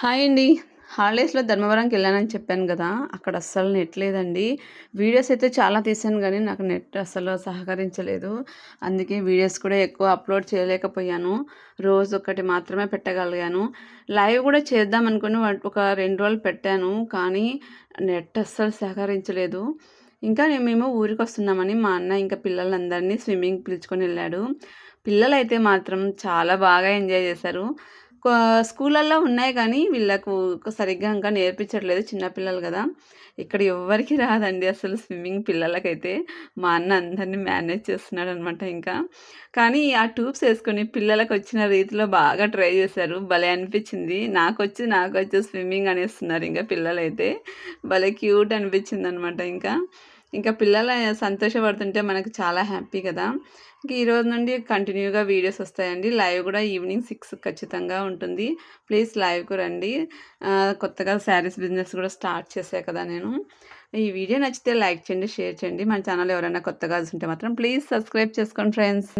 Hi అండి. హాలిడేస్లో ధర్మవరంకి వెళ్ళానని చెప్పాను కదా అక్కడ అస్సలు నెట్ లేదండి. వీడియోస్ అయితే చాలా తీసాను కానీ నాకు నెట్ అస్సలు సహకరించలేదు. అందుకే వీడియోస్ కూడా ఎక్కువ అప్లోడ్ చేయలేకపోయాను. రోజు ఒకటి మాత్రమే పెట్టగలిగాను. లైవ్ కూడా చేద్దాం అనుకుని ఒక రెండు రోజులు పెట్టాను కానీ నెట్ అస్సలు సహకరించలేదు. ఇంకా మేము ఊరికి వస్తున్నామని మా అన్న ఇంకా పిల్లలందరినీ స్విమ్మింగ్ పిలుచుకొని వెళ్ళాడు. పిల్లలైతే మాత్రం చాలా బాగా ఎంజాయ్ చేశారు. స్కూళ్ళల్లో ఉన్నాయి కానీ వీళ్ళకు సరిగ్గా ఇంకా నేర్పించట్లేదు చిన్నపిల్లలు కదా. ఇక్కడ ఎవరికి రాదండి అసలు స్విమ్మింగ్ పిల్లలకైతే. మా అన్న అందరినీ మేనేజ్ చేస్తున్నాడు అనమాట ఇంకా. కానీ ఆ ట్యూబ్స్ వేసుకొని పిల్లలకు వచ్చిన రీతిలో బాగా ట్రై చేశారు. భలే అనిపించింది. నాకు వచ్చి నాకు వచ్చి స్విమ్మింగ్ అనేస్తున్నారు ఇంకా పిల్లలైతే. భలే క్యూట్ అనిపించింది అనమాట ఇంకా. ఇంకా పిల్లలు సంతోషపడుతుంటే మనకు చాలా హ్యాపీ కదా. ఇంక ఈరోజు నుండి కంటిన్యూగా వీడియోస్ వస్తాయండి. లైవ్ కూడా ఈవినింగ్ సిక్స్ ఖచ్చితంగా ఉంటుంది. ప్లీజ్ లైవ్కు రండి. కొత్తగా శారీస్ బిజినెస్ కూడా స్టార్ట్ చేసా కదా నేను. ఈ వీడియో నచ్చితే లైక్ చేయండి షేర్ చేయండి. మన ఛానల్ ఎవరైనా కొత్తగా ఉంటే మాత్రం ప్లీజ్ సబ్స్క్రైబ్ చేసుకోండి ఫ్రెండ్స్.